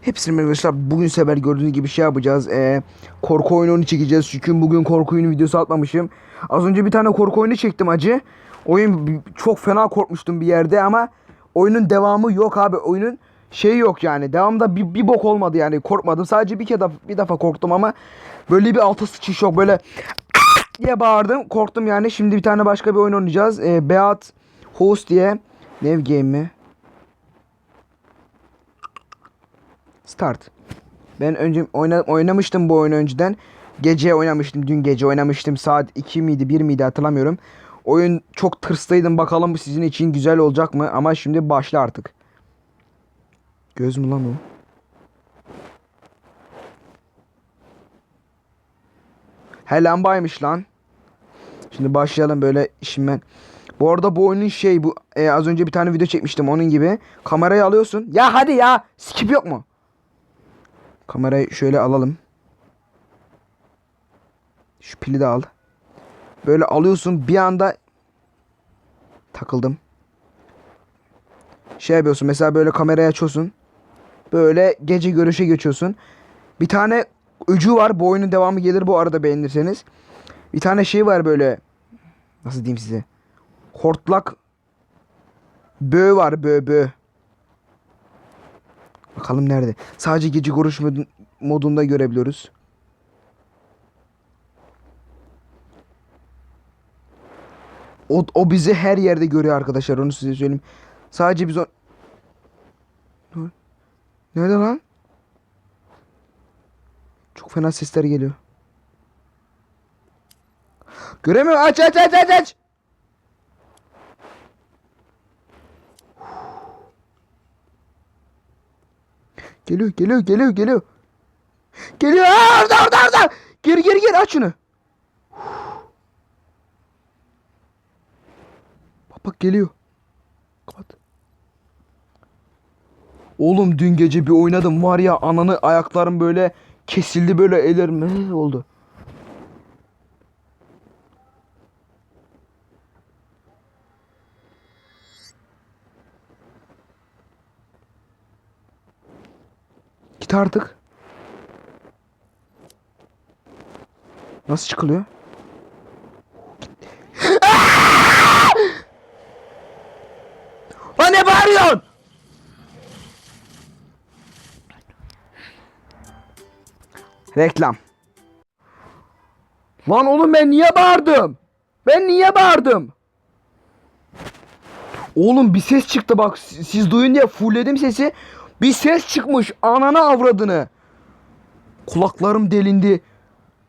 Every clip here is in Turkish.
Hepsini arkadaşlar bugün sefer gördüğünüz gibi şey yapacağız. Ee, korku oyununu çekeceğiz. Çünkü bugün korku oyunu videosu atmamışım. Az önce bir tane korku oyunu çektim acı. Oyun çok fena korkmuştum bir yerde ama oyunun devamı yok abi. Oyunun şey yok yani. Devamında bir, bir bok olmadı yani. Korkmadım. Sadece bir kere bir defa korktum ama böyle bir altı sıçış yok. Böyle diye bağırdım. Korktum yani. Şimdi bir tane başka bir oyun oynayacağız. Ee, Beat Host diye. Nev Game mi? Start. Ben önce oyna, oynamıştım bu oyunu önceden. Gece oynamıştım. Dün gece oynamıştım. Saat 2 miydi 1 miydi hatırlamıyorum. Oyun çok tırslıydım. Bakalım bu sizin için güzel olacak mı? Ama şimdi başla artık. Göz mü lan o? He lambaymış lan. Şimdi başlayalım böyle işim ben. Bu arada bu oyunun şey bu e, az önce bir tane video çekmiştim onun gibi. Kamerayı alıyorsun. Ya hadi ya. Skip yok mu? Kamerayı şöyle alalım. Şu pili de al. Böyle alıyorsun bir anda takıldım. Şey yapıyorsun mesela böyle kamerayı açıyorsun. Böyle gece görüşe geçiyorsun. Bir tane ucu var. Bu oyunun devamı gelir bu arada beğenirseniz. Bir tane şey var böyle. Nasıl diyeyim size? Hortlak bö var bö bö. Bakalım nerede? Sadece gece görüş mod- modunda görebiliyoruz. O, o bizi her yerde görüyor arkadaşlar onu size söyleyeyim. Sadece biz o... Nerede lan? Çok fena sesler geliyor. Göremiyorum. Aç aç aç aç aç. Geliyor geliyor geliyor geliyor. Geliyor. Aa, orada orada orada. Geri geri geri aç şunu. Bak geliyor. Kapat. Oğlum dün gece bir oynadım var ya ananı ayaklarım böyle kesildi böyle ellerim oldu. Git artık. Nasıl çıkılıyor? Lan ne bağırıyorsun? Reklam. Lan oğlum ben niye bağırdım? Ben niye bağırdım? Oğlum bir ses çıktı bak siz duyun diye fullledim sesi. Bir ses çıkmış ananı avradını. Kulaklarım delindi.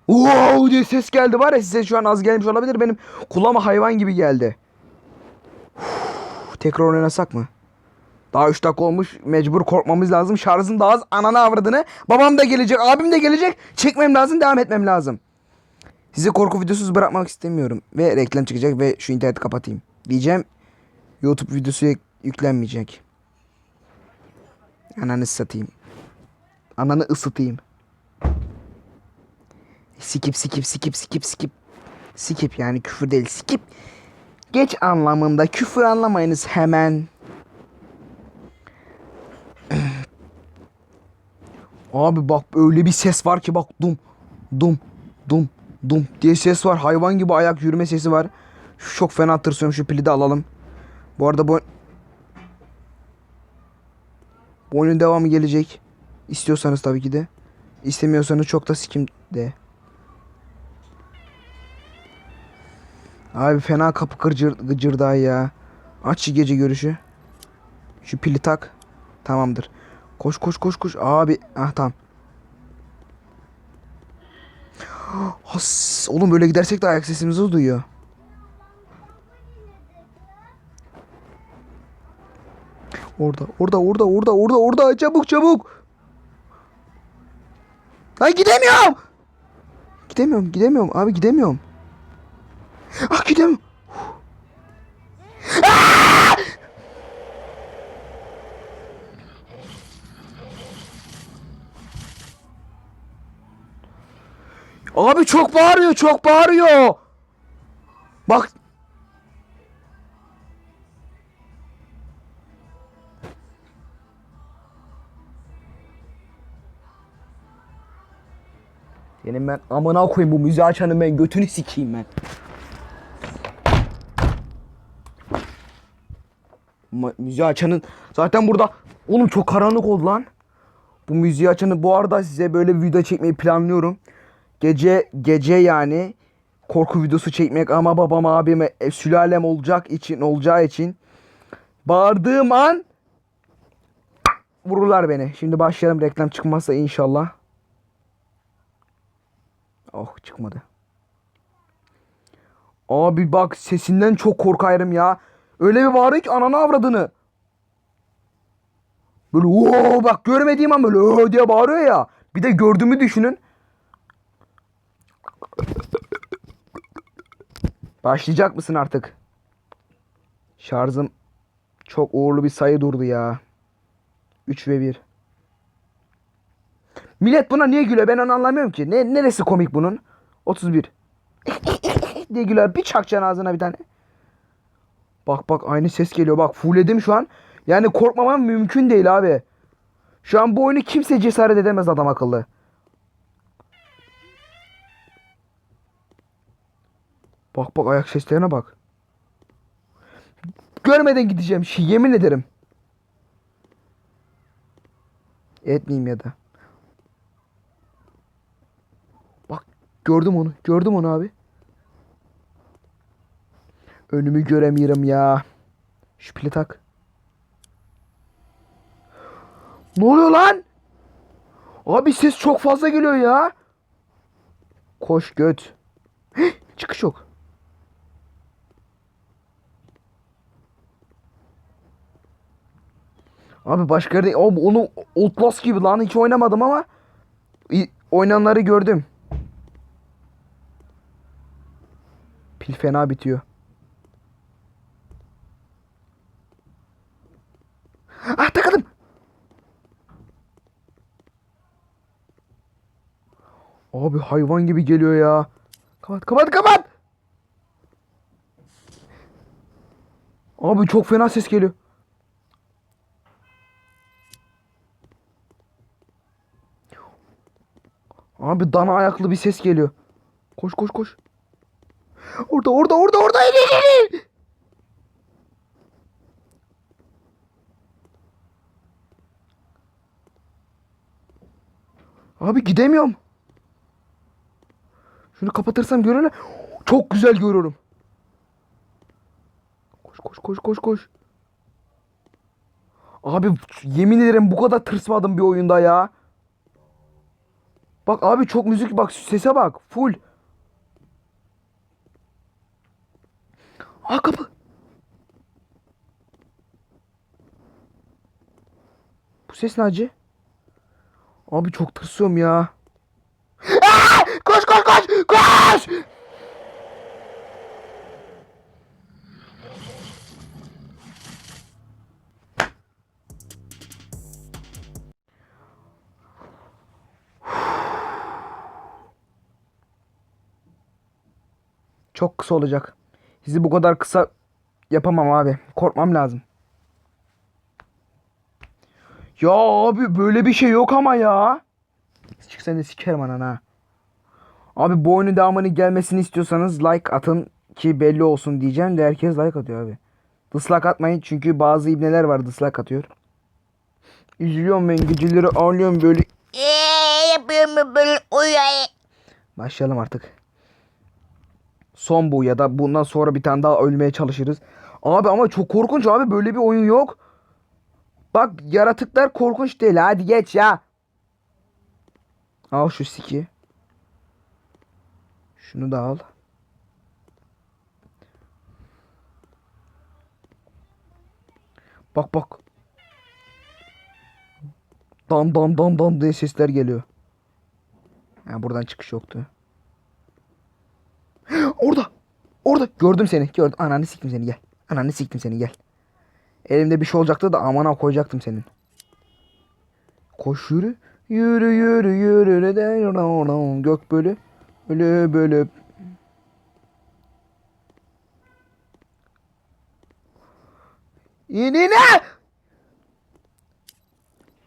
Wow diye ses geldi var ya size şu an az gelmiş olabilir benim kulağıma hayvan gibi geldi. Uf, tekrar oynasak mı? Daha 3 dakika olmuş mecbur korkmamız lazım. Şarjım daha az ananı avradını. Babam da gelecek abim de gelecek. Çekmem lazım devam etmem lazım. Sizi korku videosuz bırakmak istemiyorum. Ve reklam çıkacak ve şu interneti kapatayım. Diyeceğim YouTube videosu yük- yüklenmeyecek. Ananı satayım. Ananı ısıtayım. Skip skip skip skip skip. Skip yani küfür değil skip. Geç anlamında küfür anlamayınız hemen. Abi bak öyle bir ses var ki bak dum dum dum dum diye ses var. Hayvan gibi ayak yürüme sesi var. Şu çok fena tırsıyorum şu pili de alalım. Bu arada bu bu oyunun devamı gelecek. İstiyorsanız tabii ki de. İstemiyorsanız çok da sikim de. Abi fena kapı kırcır, gıcırdağı ya. Aç gece görüşü. Şu pili tak. Tamamdır. Koş koş koş koş. Abi. Ah tamam. Has, oğlum böyle gidersek de ayak sesimizi duyuyor. Orada, orada, orada, orada, orada, orada. Çabuk, çabuk. Lan gidemiyorum. Gidemiyorum, gidemiyorum. Abi gidemiyorum. Ah gidemiyorum. Ah! Abi çok bağırıyor, çok bağırıyor. Bak. Senin ben amına koyayım bu müziği açanın ben götünü sikeyim ben. Ma- müziği açanın zaten burada oğlum çok karanlık oldu lan. Bu müziği açanı bu arada size böyle bir video çekmeyi planlıyorum. Gece gece yani korku videosu çekmek ama babam abime e, sülalem olacak için olacağı için bağırdığım an vururlar beni. Şimdi başlayalım reklam çıkmazsa inşallah. Oh çıkmadı. Abi bak sesinden çok korkarım ya. Öyle bir bağırıyor ki ananı avradını. Böyle ooo bak görmediğim an böyle "Oo" diye bağırıyor ya. Bir de gördüğümü düşünün. Başlayacak mısın artık? Şarjım çok uğurlu bir sayı durdu ya. 3 ve 1. Millet buna niye gülüyor ben onu anlamıyorum ki. Ne, neresi komik bunun? 31. diye gülüyor. Bir çakacaksın ağzına bir tane. Bak bak aynı ses geliyor. Bak fullledim şu an. Yani korkmamam mümkün değil abi. Şu an bu oyunu kimse cesaret edemez adam akıllı. Bak bak ayak seslerine bak. Görmeden gideceğim. Şey, yemin ederim. Etmeyeyim ya da. Bak gördüm onu. Gördüm onu abi. Önümü göremiyorum ya. Şu pili tak. Ne oluyor lan? Abi ses çok fazla geliyor ya. Koş göt. Heh, çıkış yok. Abi başka yerde Abi onu Outlast gibi lan hiç oynamadım ama oynanları gördüm. Fena bitiyor. Ah takıldım. Abi hayvan gibi geliyor ya. Kapat kapat kapat. Abi çok fena ses geliyor. Abi dana ayaklı bir ses geliyor. Koş koş koş. Orada orada orada orada. Abi gidemiyorum. Şunu kapatırsam görürler. Çok güzel görüyorum. Koş koş koş koş koş. Abi yemin ederim bu kadar tırsmadım bir oyunda ya. Bak abi çok müzik bak sese bak full. Aa kapı. Bu ses ne acı? Abi çok tırsıyorum ya. Koş koş koş koş. Çok kısa olacak. Sizi bu kadar kısa yapamam abi. Korkmam lazım. Ya abi böyle bir şey yok ama ya. Çık sen de sikerim anana. Abi bu oyunun devamını gelmesini istiyorsanız like atın ki belli olsun diyeceğim de herkes like atıyor abi. Dislike atmayın çünkü bazı ibneler var dislike atıyor. Üzülüyorum ben geceleri ağlıyorum böyle. Eee yapıyorum böyle uyuyor. Başlayalım artık. Son bu ya da bundan sonra bir tane daha ölmeye çalışırız. Abi ama çok korkunç abi böyle bir oyun yok. Bak yaratıklar korkunç değil hadi geç ya. Al şu siki. Şunu da al. Bak bak. Dan dan dan dan diye sesler geliyor. Ha, buradan çıkış yoktu. Orada. Orada. Gördüm seni. Gördüm. Ananı siktim seni gel. Ananı siktim seni gel. Elimde bir şey olacaktı da amana koyacaktım senin. Koş yürü. Yürü yürü yürü. Gök bölü. Ölü bölü. İnine.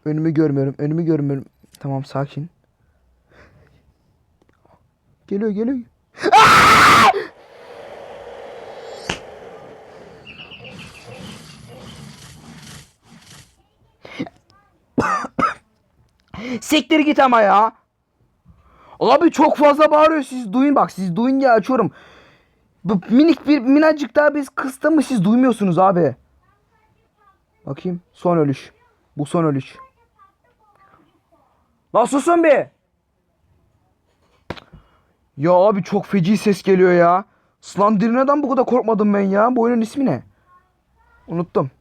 Önümü görmüyorum. Önümü görmüyorum. Tamam sakin. Geliyor geliyor. Siktir git ama ya. Abi çok fazla bağırıyor siz duyun bak siz duyun diye açıyorum. Bu minik bir minacık daha biz kıstım mı siz duymuyorsunuz abi. Bakayım son ölüş. Bu son ölüş. Lan susun bir. Ya abi çok feci ses geliyor ya. Slenderman'dan bu kadar korkmadım ben ya. Bu oyunun ismi ne? Unuttum.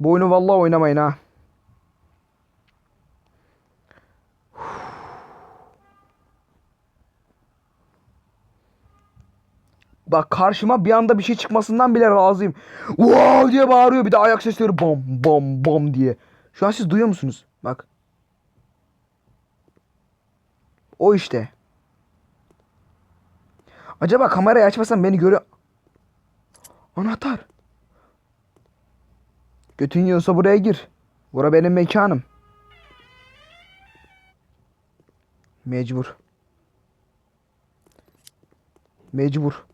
Bu oyunu vallahi oynamayın ha. Bak karşıma bir anda bir şey çıkmasından bile razıyım. Wow diye bağırıyor bir de ayak sesleri bom bom bom diye. Şu an siz duyuyor musunuz? Bak. O işte. Acaba kamerayı açmasam beni görüyor. Anahtar. Götün yiyorsa buraya gir. Bura benim mekanım. Mecbur. Mecbur.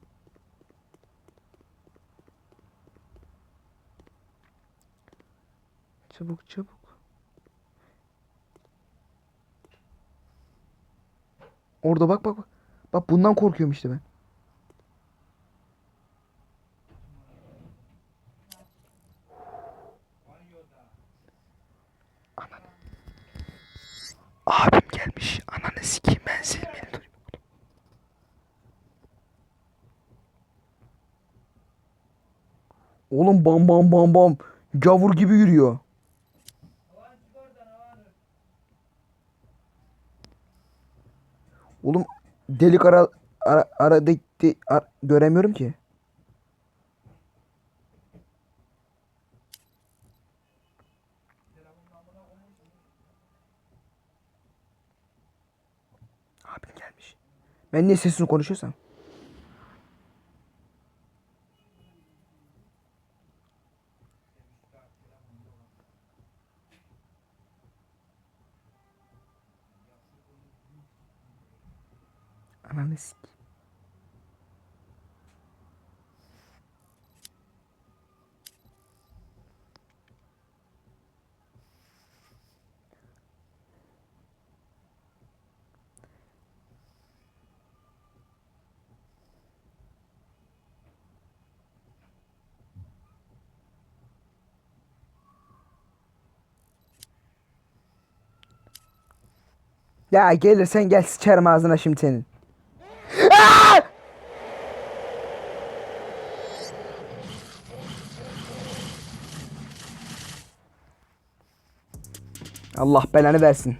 Çabuk çabuk. Orada bak bak bak. Bak bundan korkuyorum işte ben. Ananı. Abim gelmiş. Ananı sikeyim ben seni beni dur. Oğlum bam bam bam bam. Gavur gibi yürüyor. Oğlum delik ara ara, ara de, de- ar- göremiyorum ki. Abim gelmiş. Ben niye sesini konuşuyorsam? Ananı. Ya gelirsen gel sıçarım ağzına şimdi senin. Allah belanı versin.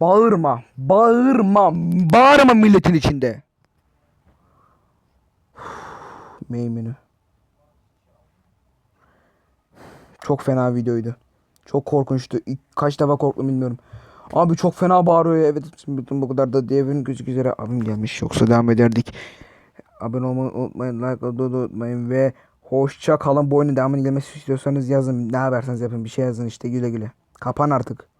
Bağırma, bağırma, bağırma milletin içinde. Menü. Çok fena videoydu. Çok korkunçtu. Kaç defa korktum bilmiyorum. Abi çok fena bağırıyor ya. Evet bütün bu kadar da diyebilirim gözük üzere abim gelmiş. Yoksa devam ederdik. Abone olmayı unutmayın. Like atmayı unutmayın ve hoşça kalın. Bu oyunun devamını gelmesi istiyorsanız yazın. Ne haberseniz yapın. Bir şey yazın işte güle güle. Kapan artık.